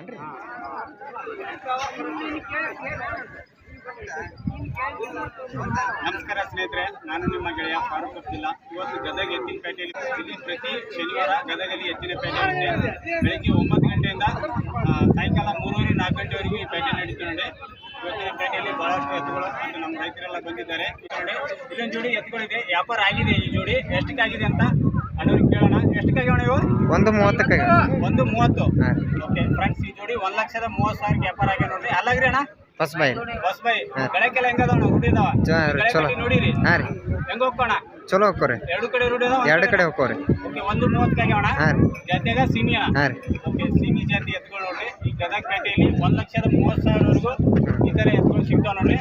ಏನ್ರಿ ನಮಸ್ಕಾರ ಸ್ನೇಹಿತರೆ ನಾನು ನಿಮ್ಮ ಗೆಳೆಯ ಫಾರೂಕ್ ಅಬ್ದುಲ್ಲಾ. ಇವತ್ತು ಗದಗ ಎತ್ತಿನಪೇಟೆಯಲ್ಲಿ ಇಲ್ಲಿ ಪ್ರತಿ ಶನಿವಾರ ಗದಗಲ್ಲಿ ಎತ್ತಿನ ಪೇಟೆ ಇದೆ. ಬೆಳಗ್ಗೆ ಒಂಬತ್ತು ಗಂಟೆಯಿಂದ ಸಾಯಂಕಾಲ ಮೂರುವರೆ ನಾಲ್ಕು ಗಂಟೆವರೆಗೂ ಈ ಪೇಟೆ ನಡೀತಿದೆ ನೋಡಿ ಇವತ್ತಿನ ಪೇಟೆಯಲ್ಲಿ ಬಹಳಷ್ಟು ಎತ್ತುಗಳು ಮತ್ತು ನಮ್ಮ ರೈತರೆಲ್ಲ ಬಂದಿದ್ದಾರೆ. ಇದೊಂದು ಇಲ್ಲೊಂದು ಜೋಡಿ ಎತ್ತುಗಳಿದೆ. ವ್ಯಾಪಾರ ಆಗಿದೆ ಈ ಜೋಡಿ. ಎಷ್ಟಕ್ಕಾಗಿದೆ ಅಂತ ಒಂದು ಮೂವತ್ತಕ್ಕೆ ಒಂದು ಮೂವತ್ತು. ಓಕೆ ಫ್ರೆಂಡ್ಸ್ ಈ ಜೋಡಿ ಒಂದ್ ಲಕ್ಷದ ಮೂವತ್ತು ಸಾವಿರ ವ್ಯಾಪಾರ ಆಗ್ಯಾವ ನೋಡ್ರಿ. ಅಲ್ಲಾಗ್ರಿ ಅಣ್ಣ? ಬಸ್ ಬೈ ಬಸ್ ಬೈ ಬೆಳಕೆಲ್ಲ ರೂಢಿದಾವ ಚಲೋ ನೋಡಿರಿ. ಹಾಂ ರೀ. ಹೆಂಗ ಹೋಗೋಣ ಚಲೋ ಹೋಗ್ಕೋರಿ. ಎರಡು ಕಡೆ ರೂಢಿ ಎರಡು ಕಡೆ ಹೋಗ್ಕೋರಿ. ಓಕೆ ಒಂದು ಮೂವತ್ತಕ್ಕಾಗಿ ಅಣ್ಣ ಹಾಂ ರೀ. ಸೀಮಿ ಅಣ್ಣ? ಹಾಂ ರೀ. ಓಕೆ ಸಿಮಿ ಜಾತಿ ಎತ್ಕೊಂಡು ನೋಡ್ರಿ. ಈ ಗದಗ ಪೇಟೆಯಲ್ಲಿ ಒಂದ್ ಲಕ್ಷದ ಮೂವತ್ತು ಸಾವಿರವರೆಗೂ ಈ ಥರ ಎತ್ಕೊಂಡು ಸಿಗ್ತಾವ ನೋಡ್ರಿ.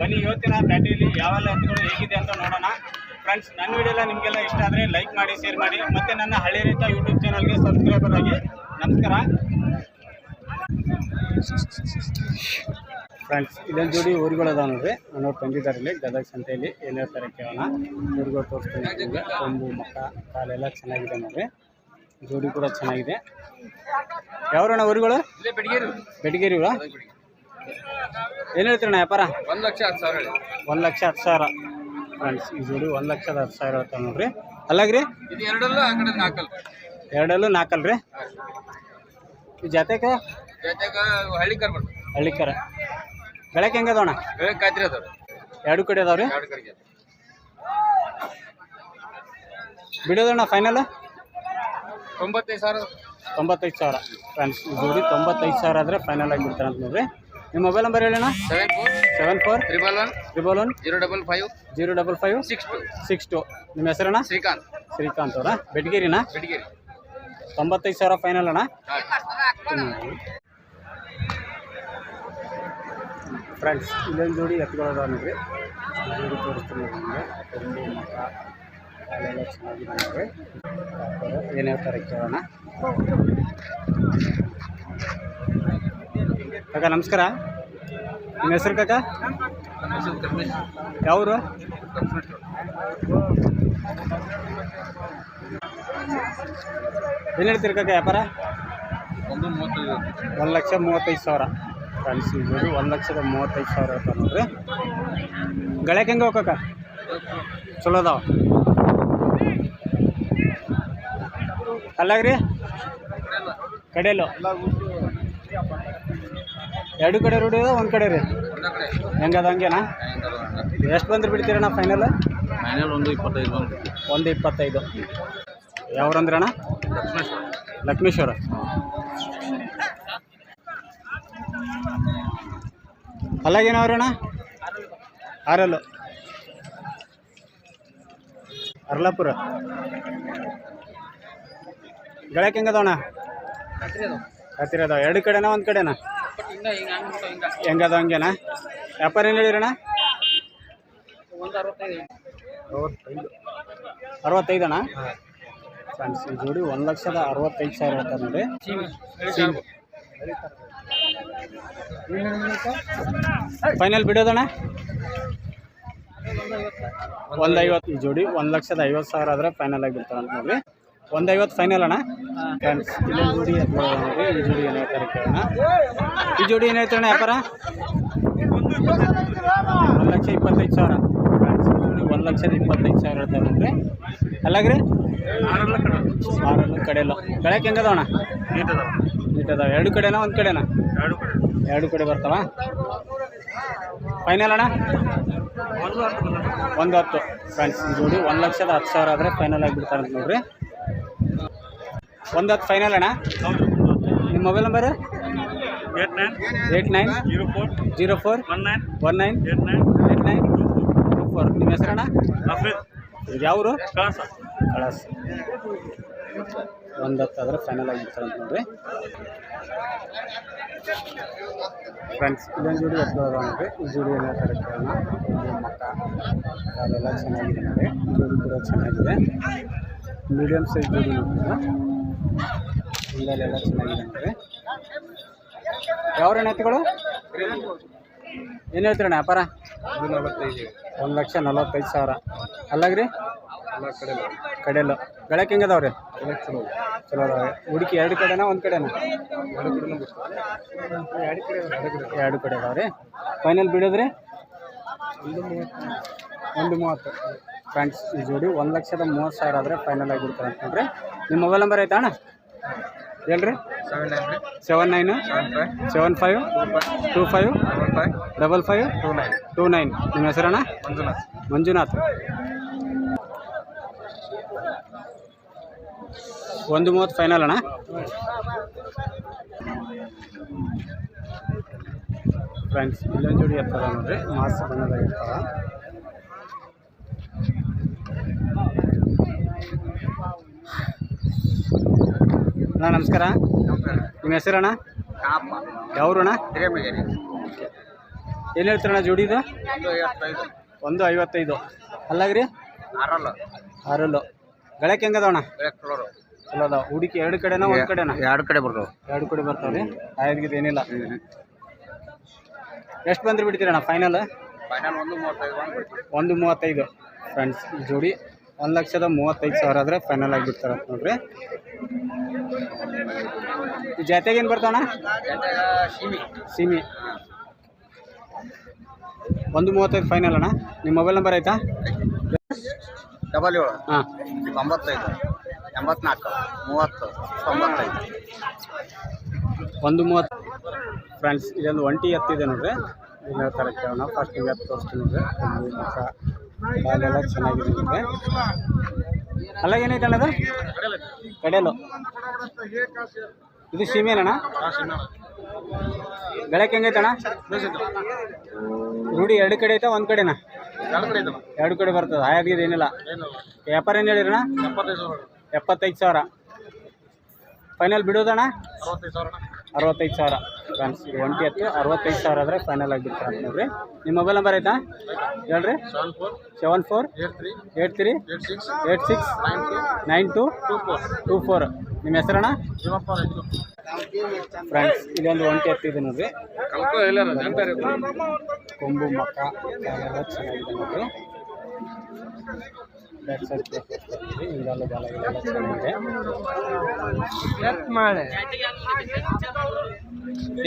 ಬನ್ನಿ ಇವತ್ತಿನ ಪೇಟೆಯಲ್ಲಿ ಯಾವೆಲ್ಲ ಎತ್ಕೊಂಡು ಹೇಗಿದೆ ಅಂತ ನೋಡೋಣ. ಫ್ರೆಂಡ್ಸ್ ನನ್ನ ವಿಡಿಯೋ ಎಲ್ಲ ನಿಮಗೆಲ್ಲ ಇಷ್ಟ ಆದರೆ ಲೈಕ್ ಮಾಡಿ ಶೇರ್ ಮಾಡಿ ಮತ್ತೆ ನನ್ನ ಹಳ್ಳಿ ರೀತಿಯ ಯೂಟ್ಯೂಬ್ ಚಾನಲ್ಗೆ ಸಬ್ಸ್ಕ್ರೈಬರ್ ಆಗಿ ನಮಸ್ಕಾರ. ಫ್ರೆಂಡ್ಸ್ ಇದೊಂದು ಜೋಡಿ ಊರುಗಳು ಅದಾವ ನೋಡ್ರಿ. ನಾನು ತಂದಿದ್ದಾರೆ ಇಲ್ಲಿ ಗದಗ ಸಂತೆಯಲ್ಲಿ ಏನೇ ಹೇಳ್ತಾರೆ ಕೇಳೋಣ. ಊರುಗಳು ತೋರಿಸ್ತೀನಿ ತುಂಬು ಕೊಂಬು ಮಕ್ಕ ಕಾಲೆಲ್ಲ ಚೆನ್ನಾಗಿದೆ ನೋಡ್ರಿ. ಜೋಡಿ ಕೂಡ ಚೆನ್ನಾಗಿದೆ. ಯಾವ್ರಣ್ಣ ಊರುಗಳು? ಬೆಟಗೇರಿ ಏನು ಹೇಳ್ತೀರಣ್ಣ ವ್ಯಾಪಾರ? ಒಂದು ಲಕ್ಷ ಹತ್ತು ಸಾವಿರ ಹೇಳಿ. ಒಂದು ಲಕ್ಷ ಹತ್ತು ಸಾವಿರ. ಫ್ರೆಂಡ್ಸ್ ಈ ಜೋಡಿ ಒಂದು ಲಕ್ಷದ ಹತ್ತು ಸಾವಿರ ಹೇಳ್ತಾವೆ ನೋಡ್ರಿ. ಅಲ್ಲಾಗ್ರಿ? ಎರಡಲ್ಲೂ ನಾಲ್ಕಲ್ಲ ಜೊತೆಗ ಹಳ್ಳಿ ಹಳ್ಳಿಕರ ಬೆಳಗ್ಗೆ ಕಾಯ್ತಿರಿ ಅದಾವ್ರಿ. ಎರಡು ಕಡೆ ಅದಾವ್ರಿ? ಬಿಡೋದಣ್ಣ ಫೈನಲ್ ತೊಂಬತ್ತೈದು ಸಾವಿರ ತೊಂಬತ್ತೈದು ಸಾವಿರ. ಫ್ರೆಂಡ್ಸ್ ಈ ಜೋಡಿ ತೊಂಬತ್ತೈದು ಸಾವಿರ ಆದರೆ ಫೈನಲ್ ಆಗಿ ಬಿಡ್ತಾರೆ ಅಂತ ನೋಡ್ರಿ. ನಿಮ್ಮ mobile number ಹೇಳಣ್ಣ seven four seven four triple one triple one zero double five zero double five six two six two ನಿಮ್ಮ ಹೆಸರಣ್ಣ? ಶ್ರೀಕಾಂತ್. ಶ್ರೀಕಾಂತ್ ಅವರ? ಬೆಟಗೇರಿನ? ಬೆಡ್ಗಿರಿ ತೊಂಬತ್ತೈದು ಸಾವಿರ ಫೈನಲ್ ಅಣ್ಣ? ಫ್ರೆಂಡ್ಸ್ ಇಲ್ಲೊಂದು ಜೋಡಿ ಎತ್ತುಗಳದಾವ ನೋಡ್ರಿ ಜೋಡಿ ತೋರಿಸ್ತೀನಿ ನಿಮಗೆ. ಕೊಂಬು ಮಕ ಅಲ್ಲೆಲ್ಲ ಚೆನ್ನಾಗಿದೆ ನೋಡ್ರಿ ಏನು ಹೇಳ್ತಾರೆ ಕೇಳೋಣ ಅಕ್ಕ ನಮಸ್ಕಾರ. ನಿಮ್ಮ ಹೆಸರು ಕಾಕ? ಯಾವರು? ಏನು ಹೇಳ್ತೀರಿ ಕಾಕ ವ್ಯಾಪಾರ? ಒಂದು ಮೂವತ್ತೈದು ಒಂದು ಲಕ್ಷ ಮೂವತ್ತೈದು ಸಾವಿರ. ಜೋಡಿ ಒಂದು ಲಕ್ಷದ ಮೂವತ್ತೈದು ಸಾವಿರ ತಂದ್ರಿ ನೋಡ್ರಿ. ಹೆಂಗ ಹೆಂಗೆ ಹೋಗಕ್ಕ ಚಲೋ ಅದಾವ? ಅಲ್ಲಾಗ್ರಿ? ಕಡೆಯಲ್ಲು? ಎರಡು ಕಡೆ ರೂಢಿ ಅದ ಒಂದು ಕಡೆ ರೀ. ಹೆಂಗದ ಹಂಗೇನಾ? ಎಷ್ಟು ಬಂದ್ರೆ ಬಿಡ್ತೀರಣ್ಣ ಫೈನಲ್ ಫೈನಲ್ ಒಂದು ಇಪ್ಪತ್ತೈದು ಬಂದು ಒಂದು ಇಪ್ಪತ್ತೈದು. ಯಾವ್ರಂದ್ರಣ್ಣ? ಲಕ್ಷ್ಮೇಶ್ವರ. ಲಕ್ಷ್ಮೇಶ್ವರ ಅಲ್ಲಾಗೇನವ್ರಣ್ಣ? ಆರಲ್ಲು. ಅರ್ಲಾಪುರ. ಗಳಕ್ಕೆ ಹೆಂಗದವಣ್ಣ ಹತ್ತಿರ ಅದಾವ ಎರಡು ಕಡೆನಾ ಒಂದು ಕಡೆನಾ? ಹಿಂಗ ಹಿಂಗ ಹಂಗ ಹಿಂಗ ಹೆಂಗದ ಹಂಗೇನಾ? ವ್ಯಾಪಾರ ಏನು ಹೇಳಿರಣ್ಣ ಅರವತ್ತೈದಣ ಅರವತ್ತೈದಣ್ಣ ಫ್ರೆಂಡ್ಸ್ ಜೋಡಿ ಒಂದು ಲಕ್ಷದ ಅರವತ್ತೈದು ಸಾವಿರ ಹೇಳ್ತಾರೆ ನೋಡಿ. ಫೈನಲ್ ಬಿಡೋದಣ್ಣ? ಒಂದು ಐವತ್ತು ಜೋಡಿ ಒಂದು ಲಕ್ಷದ ಐವತ್ತು ಸಾವಿರ ಆದರೆ ಫೈನಲ್ ಆಗಿ ಬಿಡ್ತಾರೆ ಅಂತ ನೋಡ್ರಿ ಒಂದು ಐವತ್ತು ಫೈನಲ್ ಅಣ್ಣ ಫ್ರೆಂಡ್ಸ್ ಇಲ್ಲೊಂದು ಜೋಡಿ ನೋಡ್ರಿ ಈ ಜೋಡಿ ಏನು ಹೇಳ್ತಾರೆ ಕೇಳೋಣ. ಈ ಜೋಡಿ ಏನು ಹೇಳ್ತಾರಣ್ಣ ವ್ಯಾಪಾರ? ಒಂದು ಲಕ್ಷ ಇಪ್ಪತ್ತೈದು ಸಾವಿರ. ಫ್ರೆಂಡ್ಸ್ ಒಂದು ಲಕ್ಷದ ಇಪ್ಪತ್ತೈದು ಸಾವಿರ ಹೇಳ್ತಾರೆ ನೋಡ್ರಿ ಅಲ್ಲಾಗ್ರಿ ಆರಲ್ಲ ಕಡೆಯಲ್ಲ. ಬೆಳಕ್ಕೆ ಹೆಂಗದವಣ್ಣ ನೀಟ್ ಅದಾವ ಎರಡು ಕಡೆನಾ ಒಂದು ಕಡೆನಾ? ಎರಡು ಕಡೆ. ಎರಡು ಕಡೆ ಬರ್ತಾವ? ಫೈನಲ್ ಅಣ್ಣ? ಒಂದು ಹತ್ತು ಫ್ರೆಂಡ್ಸ್ ಜೋಡಿ ಒಂದು ಲಕ್ಷದ ಹತ್ತು ಸಾವಿರ ಆದರೆ ಫೈನಲ್ ಆಗಿಬಿಡ್ತಾರೆ ನೋಡ್ರಿ. ಒಂದು ಹತ್ತು ಫೈನಲ್ ಅಣ್ಣ? ನಿಮ್ಮ mobile number eight nine eight nine zero four zero four one nine one nine eight nine eight nine two four ನಿಮ್ಮ ಹೆಸರಣ್ಣ ಇದು ಯಾವರು ಕಳಸ ಕಳಸ. ಒಂದು ಆದರೆ ಫೈನಲ್ ಆಗಿ ಬಿಡ್ತಾರೆ ಅಂತ ನೋಡ್ರಿ. ಫ್ರೆಂಡ್ಸ್ ಇದೊಂದು ಜೋಡಿ ಎತ್ಕೊಳ್ಳೋದು ನೋಡ್ರಿ. ಈ ಜೋಡಿ ಎಲ್ಲ ಹೇಳ್ತಾರೆ ಕೇಳೋಣ. ಮಕ್ಕ. ಅದೆಲ್ಲ ಚೆನ್ನಾಗಿದೆ ನೋಡಿ ಜೋಡಿ ಕೂಡ ಚೆನ್ನಾಗಿದೆ. ಮೀಡಿಯಮ್ ಸೈಜ್ ಜೋಡಿ ನೋಡ್ತೀರ ಹಿಂದಲೆಲ್ಲ ಚೆನ್ನಾಗಿದೆ ನೋಡ್ರಿ ಯಾವ್ರಣ್ಣ ಎತ್ತುಗಳು ಏನು ಹೇಳ್ತೀರಣ್ಣ ವ್ಯಾಪಾರ? ಒಂದು ಲಕ್ಷ ನಲವತ್ತೈದು ಸಾವಿರ. ಅಲ್ಲಾಗ್ರಿ? ಕಡೆಯಲ್ಲ ಗಳಕ್ಕೆ ಹೆಂಗದವ್ರಿ? ಚಲೋ ಅದಾವೆ. ಹುಡುಕಿ ಎರಡು ಕಡೆನಾ ಒಂದು ಕಡೆನಾ? ಎರಡು ಕಡೆ ಅದಾವ್ರಿ. ಫೈನಲ್ ಬಿಡೋದ್ರಿ? ಒಂದು ಮೂವತ್ತು. ಫ್ರೆಂಡ್ಸ್ ಈ ಜೋಡಿ ಒಂದು ಲಕ್ಷದ ಮೂವತ್ತು ಸಾವಿರ ಆದರೆ ಫೈನಲ್ ಆಗಿಬಿಡ್ತಾರೆ ಅಂತ ನೋಡ್ರಿ ನಿಮ್ಮ ಮೊಬೈಲ್ ನಂಬರ್ ಐತಾ ಅಣ್ಣ? ಹೇಳ್ರಿ. Seven nine seven five two five double five two nine two nine ನಿಮ್ಮ ಹೆಸರಣ್ಣ ಮಂಜುನಾಥ್. ಮಂಜುನಾಥ್. ಒಂದು ಮೂವತ್ತು ಫೈನಲ್ ಅಣ್ಣ. ಫ್ರೆಂಡ್ಸ್ ಇಲ್ಲೊಂದು ಜೋಡಿ ಇರ್ತದ ನೋಡ್ರಿ. ಮಾಸ್ ಬಣ್ಣದಾಗ ಅಣ್ಣ ನಮಸ್ಕಾರ. ನಿಮ್ಮ ಹೆಸರಣ್ಣ? ಅಣ್ಣ ಏನು ಹೇಳ್ತಾರಣ ಜೋಡಿದು ಒಂದು ಐವತ್ತೈದು. ಅಲ್ಲಾಗ್ರಿ? ಆರಲ್ಲ. ಗಳಕ್ಕೆ ಹೆಂಗದವಣ್ಣ? ಅಣ್ಣ ಚಲೋ ಅದಾವ. ಹುಡುಕಿ ಎರಡು ಕಡೆನ ಒಂದು ಕಡೆನ? ಎರಡು ಕಡೆ ಬರ್ತಾವೆ. ಎರಡು ಕಡೆ ಬರ್ತಾವ್ರಿ. ಆಯ್ದಿದ್ದು ಏನಿಲ್ಲ. ಎಷ್ಟು ಬಂದ್ರೆ ಬಿಡ್ತೀರಣ್ಣ ಫೈನಲ್ ಫೈನಲ್ ಒಂದು ಮೂವತ್ತೈದು ಒಂದು ಮೂವತ್ತೈದು. ಫ್ರೆಂಡ್ಸ್ ಜೋಡಿ. ಒಂದು ಲಕ್ಷದ ಮೂವತ್ತೈದು ಸಾವಿರ ಆದರೆ ಫೈನಲ್ ಆಗಿಬಿಡ್ತಾರೆ ಅಂತ ನೋಡ್ರಿ. ಈ ಜಾತ್ಯಾಗ ಏನು ಬರ್ತಾವಣ್ಣ? ಸೀಮಿ. ಸಿಮಿ ಒಂದು ಮೂವತ್ತೈದು ಫೈನಲ್ ಅಣ್ಣ. ನಿಮ್ಮ ಮೊಬೈಲ್ ನಂಬರ್ ಆಯ್ತಾ? ಡಬಲ್ ಏಳು. ಹಾಂ. ತೊಂಬತ್ತೈದು. ಎಂಬತ್ನಾಲ್ಕು. ಮೂವತ್ತು. ತೊಂಬತ್ತೈದು. ಒಂದು ಮೂವತ್ತು ಫ್ರೆಂಡ್ಸ್ ಇದೊಂದು ಒಂಟಿ ಎತ್ತಿದೆ ನೋಡ್ರಿ. ಹೇಳ್ತಾರೆ ಕೇಳೋಣ. ಫಸ್ಟ್ ಹಿಂಗೆ ಎತ್ತು ತೋರಿಸ್ತೀನಿ ನೋಡ್ರಿ. ಚೆನ್ನಾಗಿದೆ ನೋಡ್ರಿ ಅಲ್ಲ ಏನೈತೆ ಅಣ್ಣದು ಕಡೆಲು. ಇದು ಸೀಮೆನಣ್ಣ ಬೆಳಕ್ಕೆ ಹೆಂಗೈತೆ ಅಣ್ಣ ರೂಢಿ ಎರಡು ಕಡೆ ಐತೆ ಒಂದು ಕಡೆನಾ? ಎರಡು ಕಡೆ ಬರ್ತದೆ ಹಾಯಾಗಿದೆ ಏನಿಲ್ಲ. ವ್ಯಾಪಾರ ಏನು ಹೇಳಿರಣ್ಣ ಎಪ್ಪತ್ತೈದು ಸಾವಿರ ಫೈನಲ್ ಬಿಡೋದಣ್ಣ? ಅರವತ್ತೈದು ಸಾವಿರ. ಫ್ರೆಂಡ್ಸ್ ಇದು ಒಂಟಿ ಹತ್ತು, ಅರವತ್ತೈದು ಸಾವಿರ ಆದರೆ ಫೈನಲ್ ಆಗಿಬಿಡ್ತಾರೆ ಅಂತ ನೋಡ್ರಿ ನಿಮ್ಮ ಮೊಬೈಲ್ ನಂಬರ್ ಆಯ್ತಾ ಹೇಳ್ರಿ. Seven four eight three eight six nine two two four ನಿಮ್ಮ ಹೆಸರಣ್ಣ? ಫ್ರೆಂಡ್ಸ್ ಇದೊಂದು ಒಂಟಿ ಇದೆ ನೋಡ್ರಿ. ಕೊಂಬು, ಮಕ್ಕ ಚೆನ್ನಾಗಿದೆ ನೋಡ್ರಿ. ಚೆನ್ನಾಗಿದೆ.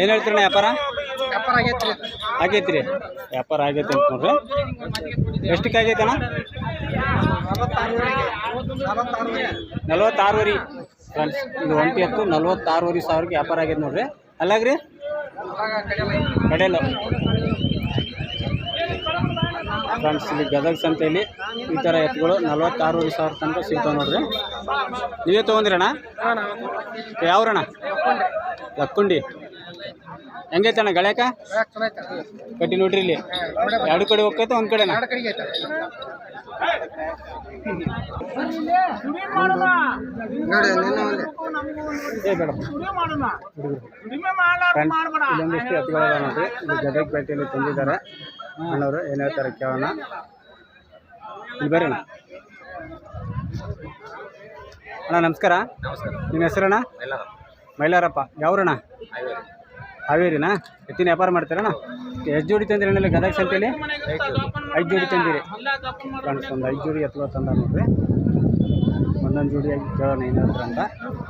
ಏನು ಹೇಳ್ತೀರಣ್ಣ ವ್ಯಾಪಾರ? ಆಗೈತ್ರಿ. ವ್ಯಾಪಾರ ಆಗೈತೆ ಅಂತ ನೋಡ್ರಿ ಎಷ್ಟಕ್ಕೆ ಆಗೈತೆ ಅಣ್ಣ ನಲ್ವತ್ತಾರುವರೆ. ಫ್ರೆಂಡ್ಸ್ ಇದು ಒಂಟಿ ಹತ್ತು ನಲ್ವತ್ತಾರೂವರಿ ಸಾವಿರಕ್ಕೆ ವ್ಯಾಪಾರ ಆಗೈತೆ ನೋಡ್ರಿ. ಅಲ್ಲಾಗ್ರಿ? ಕಡೆಯಲ್ಲ. ಫ್ರೆಂಡ್ಸ್ ಇಲ್ಲಿ ಗದಗ ಸಂತೆಯಲ್ಲಿ ಈ ಥರ ಎತ್ತುಗಳು ನಲ್ವತ್ತಾರೂವರೆ ಸಾವಿರ ತನಕ ಸಿಗ್ತಾವೆ ನೋಡ್ರಿ. ನೀವೇ ತೊಗೊಂಡ್ರಣ್ಣ? ಯಾವ್ರಣ್ಣ? ಲಕ್ಕುಂಡಿ ಹೆಂಗೈತೆ ಅಣ್ಣ ಗಳಯಾಕ ಕಟ್ಟಿ ನೋಡ್ರಿ ಇಲ್ಲಿ? ಎರಡು ಕಡೆ ಹೋಗ್ತೈತೆ ಒಂದ್ ಕಡೆ ಇಲ್ಲೊಂದಿಷ್ಟು ನೋಡ್ರಿ. ಗದಗ ಪೇಟೆಯಲ್ಲಿ ತಂದಿದ್ದಾರೆ. ಅಣ್ಣವರು ಏನ್ ಹೇಳ್ತಾರೆ ಕೇಳೋಣ. ಇಲ್ಲಿ ಬರ್ರಿ ಅಣ್ಣ. ಅಣ್ಣ ನಮಸ್ಕಾರ. ನಿಮ್ಮ ಹೆಸರಣ್ಣ? ಮೈಲಾರಪ್ಪ. ಯಾವ್ರಣ್ಣ? ಹಾವೇರಿನಾ? ಎತ್ತಿನ ವ್ಯಾಪಾರ ಮಾಡ್ತೀರಣ್ಣ? ಎಷ್ಟು ಜೋಡಿ ತಂದಿರಿ ಇಲ್ಲಿ ಗದಗ ಸಂತೇಲಿ? ಐದು ಜೋಡಿ ತಂದಿರಿ. ಒಂದು ಐದು ಜೋಡಿ ಎತ್ತುಗಳು ತಂದ ನೋಡ್ರಿ. ಒಂದೊಂದು ಜೋಡಿಯಾಗಿ ಕೇಳೋಣ ಏನಾದ್ರು ಅಂತ.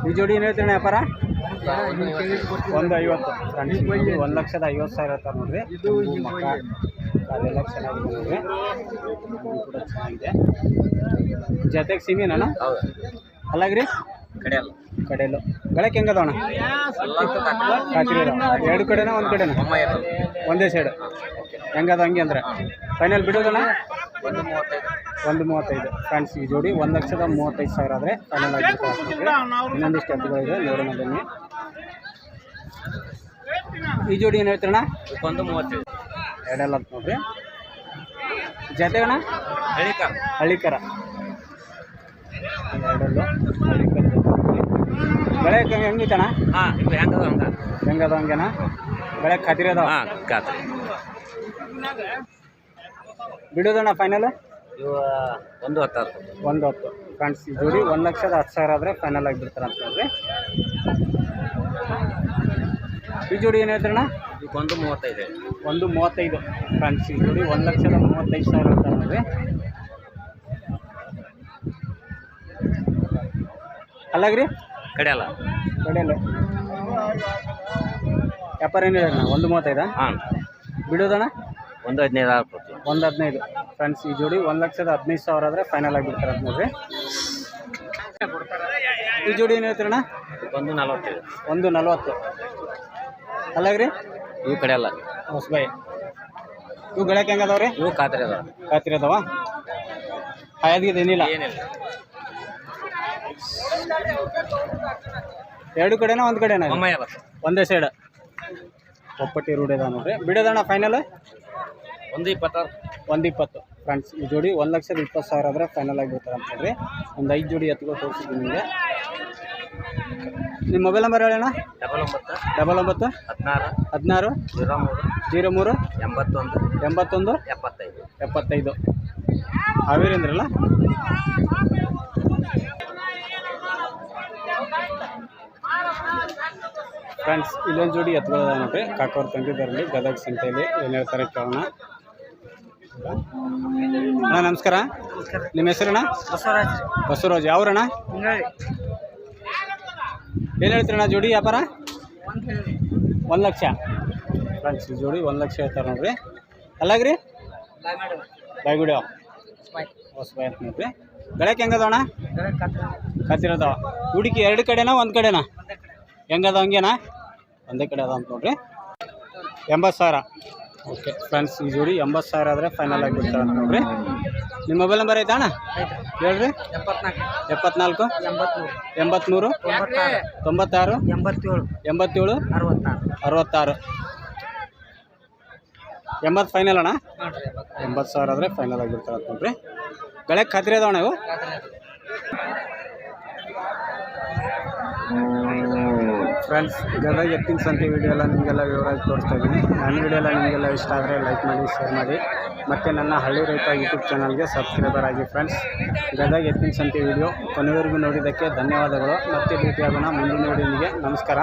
ಈ ಜೋಡಿ ಏನು ಹೇಳ್ತೀರಣ್ಣ ವ್ಯಾಪಾರ? ಒಂದು ಐವತ್ತು. ಒಂದು ಲಕ್ಷದ ಐವತ್ತು ಸಾವಿರ ಇರ್ತಾರೆ ನೋಡ್ರಿ. ಮಕ್ಕ ಅದೆಲ್ಲ ಚೆನ್ನಾಗಿದೆ ನೋಡ್ರಿ. ಕೂಡ ಚೆನ್ನಾಗಿದೆ. ಜೊತೆಗೆ ಸಿಮಿನಣ್ಣ ಅಲ್ಲಾಗ್ರಿ? ಕಡೆಯಲ್ಲ ಕಡೆಯಲ್ಲು ಗಳಕ್ಕೆ ಹೆಂಗದವಣ್ಣ ಕಾತಿರಿ ಎರಡು ಕಡೆನಾ ಒಂದು ಕಡೆನಾ? ಒಂದೇ ಸೈಡ್ ಹೆಂಗದ ಹಂಗೆ ಅಂದ್ರೆ? ಫೈನಲ್ ಬಿಡೋದಣ್ಣ? ಒಂದು ಮೂವತ್ತೈದು. ಒಂದು ಮೂವತ್ತೈದು ಫ್ರೆಂಡ್ಸ್ ಈ ಜೋಡಿ ಒಂದು ಲಕ್ಷದ ಮೂವತ್ತೈದು ಸಾವಿರ ಆದರೆ ಫೈನಲ್ ಆಗಿರುತ್ತೆ ಇನ್ನೊಂದಿಷ್ಟು ಎತ್ತುಗಳಿದೆ ನೋಡೋಣ ಬನ್ನಿ. ಈ ಜೋಡಿ ಏನು ಹೇಳ್ತೀರಣ್ಣ? ಒಂದು ಮೂವತ್ತೈದು. ಎರಡೆಲ್ಲ ಅಂತ ನೋಡ್ರಿ. ಜೊತೆಗಣ ಹಳ್ಳಿಕರ. ಹಳ್ಳಿಕರ ಎರಡಲ್ಲು ಹಳ್ಳಿಕರ ಬೆಳೆ ಹೆಂಗಿತ್ತಣ್ಣ ಹಾಂ ಇದು ಹೆಂಗದ ಹಂಗ? ಹೆಂಗದ ಹಂಗೆನಾ? ಬೆಳೆ ಖಾತ್ರಿ ಅದಾವ? ಹಾಂ ಖಾತ್ರಿ. ಬಿಡೋದಣ್ಣ ಫೈನಲ್ ಇವು ಒಂದು ಹತ್ತು ಒಂದು ಹತ್ತು. ಫ್ರೆಂಡ್ಸ್ ಜೋಡಿ ಒಂದು ಲಕ್ಷದ ಹತ್ತು ಸಾವಿರ ಆದರೆ ಫೈನಲ್ ಆಗಿಬಿಡ್ತಾರೆ ಅಂತ ನೋಡ್ರಿ ಈ ಜೋಡಿ ಏನು ಹೇಳ್ತಾರಣ್ಣ? ಈಗ ಒಂದು ಮೂವತ್ತೈದು ಒಂದು ಮೂವತ್ತೈದು. ಫ್ರೆಂಡ್ಸ್ ಈ ಜೋಡಿ ಒಂದು ಲಕ್ಷದ ಮೂವತ್ತೈದು ಸಾವಿರ ಅಂತ ನೋಡ್ರಿ ಅಲ್ಲಾಗ್ರಿ? ಕಡೆಯಲ್ಲ ಕಡೆಯಲ್ಲ ವ್ಯಾಪಾರ ಏನು ಹೇಳಣ್ಣ ಒಂದು ಮೂವತ್ತೈದಾ? ಹಾಂ. ಬಿಡೋದಣ್ಣ? ಒಂದು ಹದಿನೈದು ಆರು ಕೊಡ್ತೀವಿ ಒಂದು ಹದಿನೈದು. ಫ್ರೆಂಡ್ಸ್ ಈ ಜೋಡಿ ಒಂದು ಲಕ್ಷದ ಹದಿನೈದು ಸಾವಿರ ಆದರೆ ಫೈನಲ್ ಆಗಿಬಿಡ್ತಾರೆ ನೋಡ್ರಿ. ಈ ಜೋಡಿ ಏನು ಹೇಳ್ತೀರಣ್ಣ? ಒಂದು ನಲವತ್ತೈದು. ಒಂದು ನಲ್ವತ್ತು. ಅಲ್ಲಾಗ್ರಿ ಇವು ಕಡೆಯಲ್ಲ ಹೊಸಬಾಯಿ ಇವು ಗಳಕ್ಕೆ ಹೆಂಗದವ್ರಿ ಇವು ಖಾತ್ರಿ ಅದಾವ. ಖಾತ್ರಿ ಅದಾವ? ಹಾಯಾದ್ಗಿದ್ದು ಏನಿಲ್ಲ. ಏನಿಲ್ಲ. ಎರಡು ಕಡೆನಾ ಒಂದು ಕಡೆನಾ? ಒಮ್ಮೆ ಒಂದೇ ಸೈಡ್ ಒಪ್ಪಟ್ಟಿ ರೂಢಿದ ನೋಡ್ರಿ. ಬಿಡೋದಣ್ಣ ಫೈನಲ್ ಒಂದು ಇಪ್ಪತ್ತಾರು. ಒಂದು ಇಪ್ಪತ್ತು. ಫ್ರೆಂಡ್ಸ್ ಈ ಜೋಡಿ ಒಂದು ಲಕ್ಷದ ಇಪ್ಪತ್ತು ಸಾವಿರ ಆದರೆ ಫೈನಲ್ ಆಗಿಬಿಡ್ತಾರೆ ಅಂತ ಹೇಳ್ರಿ. ಒಂದು ಐದು ಜೋಡಿ ಎತ್ಕೊಂಡು ತೋರಿಸಿದ್ದೀನಿ ನಿಮಗೆ. ನಿಮ್ಮ ಮೊಬೈಲ್ ನಂಬರ್ ಹೇಳೋಣ ಡಬಲ್ ಒಂಬತ್ತು. ಡಬಲ್ ಒಂಬತ್ತು? ಹದಿನಾರು. ಹದಿನಾರು? ಜೀರೋ ಮೂರು. ಜೀರೋ ಮೂರು? ಎಂಬತ್ತೊಂದು. ಎಂಬತ್ತೊಂದು? ಎಪ್ಪತ್ತೈದು. ಎಪ್ಪತ್ತೈದು. ಹಾವೇರಿ ಫ್ರೆಂಡ್ಸ್ ಇಲ್ಲೊಂದು ಜೋಡಿ ಎತ್ಕೊಳ್ಳೋದ ನೋಡ್ರಿ. ಕಾಕೋರ್ ತಂದಿದ್ದಾರಲ್ಲಿ ಗದಗ ಸಂತೆಯಲ್ಲಿ. ಏನು ಹೇಳ್ತಾರೆ ಕೇಳೋಣ. ಅಣ್ಣ ನಮಸ್ಕಾರ. ನಿಮ್ಮ ಹೆಸರಣ್ಣ? ಬಸವರಾಜ್ ಬಸವರಾಜ್. ಯಾವ್ರಣ್ಣ? ಏನು ಹೇಳ್ತೀರಣ್ಣ ಜೋಡಿ ವ್ಯಾಪಾರ? ಒಂದು ಲಕ್ಷ. ಫ್ರೆಂಡ್ಸ್ ಜೋಡಿ ಒಂದು ಲಕ್ಷ ಹೇಳ್ತಾರೆ ನೋಡ್ರಿ. ಅಲ್ಲಾಗ್ರಿ? ಬಾಯ್ಗುಡಿ ಹೊಸಬಾಯ್. ನೋಡ್ರಿ. ಬೆಳಕ್ಕೆ ಹೆಂಗದವಣ್ಣ? ಕತ್ತಿರದವ ಹುಡುಕಿ ಎರಡು ಕಡೆನಾ ಒಂದು ಕಡೆನಾ? ಹೆಂಗದ ಹಂಗೇನಾ? ಒಂದೇ ಕಡೆ ಅದ ಅಂತ ನೋಡ್ರಿ. ಎಂಬತ್ತು ಸಾವಿರ. ಓಕೆ, ಫ್ರೆಂಡ್ಸ್, ಈ ಜೋಡಿ ಎಂಬತ್ತು ಸಾವಿರ ಆದರೆ ಫೈನಲ್ ಆಗಿಬಿಡ್ತಾರೆ ಅಂತ ನೋಡ್ರಿ. ನಿಮ್ಮ ಮೊಬೈಲ್ ನಂಬರ್ ಐತಾ ಅಣ್ಣ ಹೇಳ್ರಿ. ಎಪ್ಪತ್ನಾಲ್ಕು. ಎಂಬತ್ತ್ಮೂರು ತೊಂಬತ್ತಾರು. ಎಂಬತ್ತೇಳು. ಎಂಬತ್ತೇಳು ಅರವತ್ತಾರು. ಎಂಬತ್ತು ಫೈನಲ್ ಅಣ್ಣ? ಎಂಬತ್ತು ಸಾವಿರ ಆದರೆ ಫೈನಲ್ ಆಗಿರ್ತಾರೆ ನೋಡ್ರಿ. ಬೆಳಗ್ಗೆ ಖಾತ್ರಿ ಅದಾವಣ ಇವು? ಫ್ರೆಂಡ್ಸ್, ಗದಗ ಎತ್ತಿನ ಸಂತೆ ವೀಡಿಯೋ ಎಲ್ಲ ನಿಮಗೆಲ್ಲ ವಿವರವಾಗಿ ತೋರಿಸ್ತಾ ಇದ್ದೀನಿ. ನನ್ನ ವೀಡಿಯೋ ಎಲ್ಲ ನಿಮಗೆಲ್ಲ ಇಷ್ಟ ಆದರೆ ಲೈಕ್ ಮಾಡಿ, ಶೇರ್ ಮಾಡಿ. ಮತ್ತು ನನ್ನ ಹಳ್ಳಿ ರೈತ ಯೂಟ್ಯೂಬ್ ಚಾನಲ್ಗೆ ಸಬ್ಸ್ಕ್ರೈಬರ್ ಆಗಿ ಫ್ರೆಂಡ್ಸ್. ಗದಗ ಎತ್ತಿನ ಸಂತೆ ವಿಡಿಯೋ ಕೊನೆವರೆಗೂ ನೋಡಿದ್ದಕ್ಕೆ ಧನ್ಯವಾದಗಳು. ಮತ್ತೆ ಭೇಟಿಯಾಗೋಣ. ಮುಂದಿನ ವಿಡಿಯೋನಿಗೆ ನಮಸ್ಕಾರ.